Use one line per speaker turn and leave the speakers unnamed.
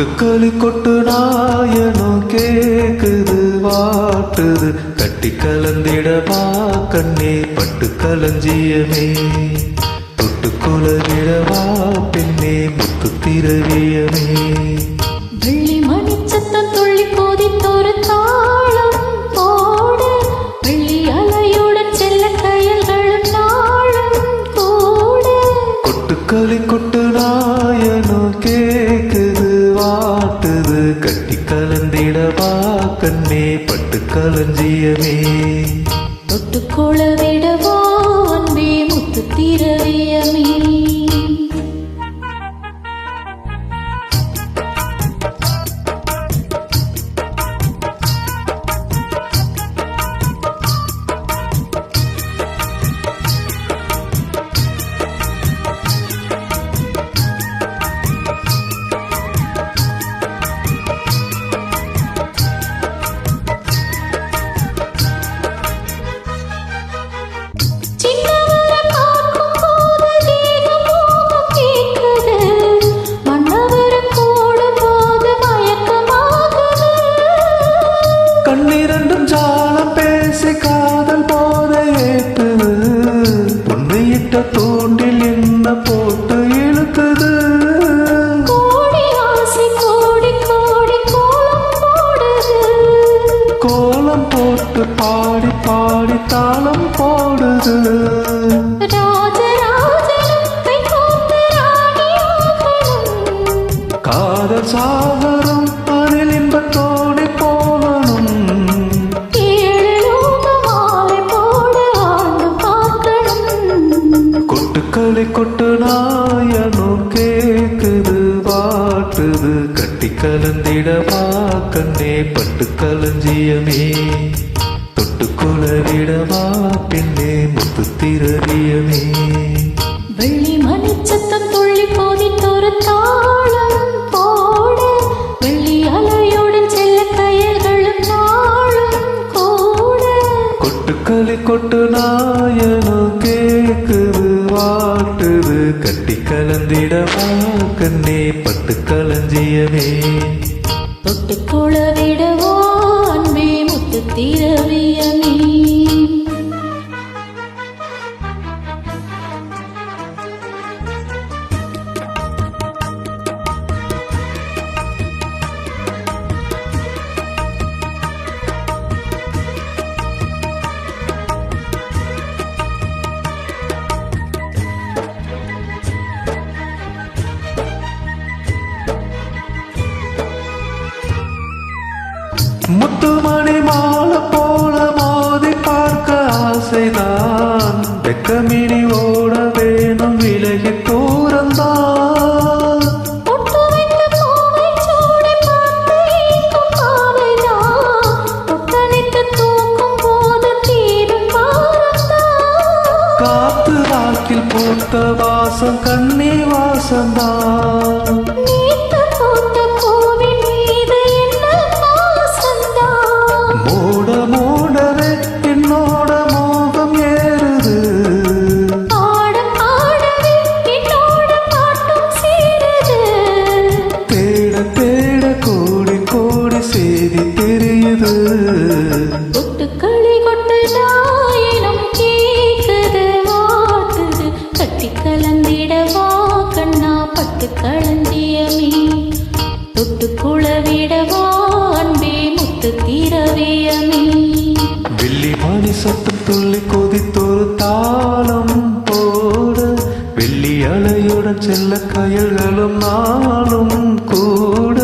கொட்டுக்களி கொட்டு நாயனும் கேக்குது வாட்டுது. கட்டி கலந்திடவா கண்ணே பட்டு களஞ்சியமே தொட்டு குலவிடவா பெண்ணே முத்து திரவியமே
வெள்ளி மணிச்சத்தம் துள்ளி கோதித்தொரு தாளம் போட. வெள்ளி அலையுடன் செல்ல கயல்களும் நாளும் கூட
கொட்டுக்களி கொட்டு நாயனும் வாட்டுது கட்டி கலந்திடவா கண்ணே பட்டு களஞ்சியமே
தொட்டுக்கொள விடவா அன்பே முத்து திரவியமே
பாடி தாளம் போடுது. காதல் சாகரம் அதில் இன்பத்தோடி போகணும். கொட்டுக்களி கொட்டு நாயனும் கேக்குது வாட்டுது கட்டி கலந்திடவா கண்ணே பட்டு களஞ்சியமே. விடவா பெண்ணே முத்து திரவியமே.
வெள்ளி மணிச்சத்தம் துள்ளி கோதித்தொரு தாளம் போட வெள்ளி அலையுடன் செல்ல கயல்களும் நாளும் கூட.
கொட்டுக்களி கொட்டு நாயனும் கேக்குது வாட்டுது கட்டி கலந்திடவா கண்ணே பட்டு களஞ்சியமே
தொட்டுக்கொள விடவோ அன்பே முத்து திரவியமே போது தீரும் பாரம்தான்.
காத்து வாக்கில் பூத்த வாசம் கண்ணி வாசம்தான்
பூத்த பூவின் பட்டு களஞ்சியமே தொட்டு குளவிடவா அன்பே முத்து தீரவியமே
வெள்ளி மணி சத்தம் துள்ளி கொதித்தொரு தாளம் போட வெள்ளி அலையுடன் செல்ல கயல்களும் நாளும் கூட.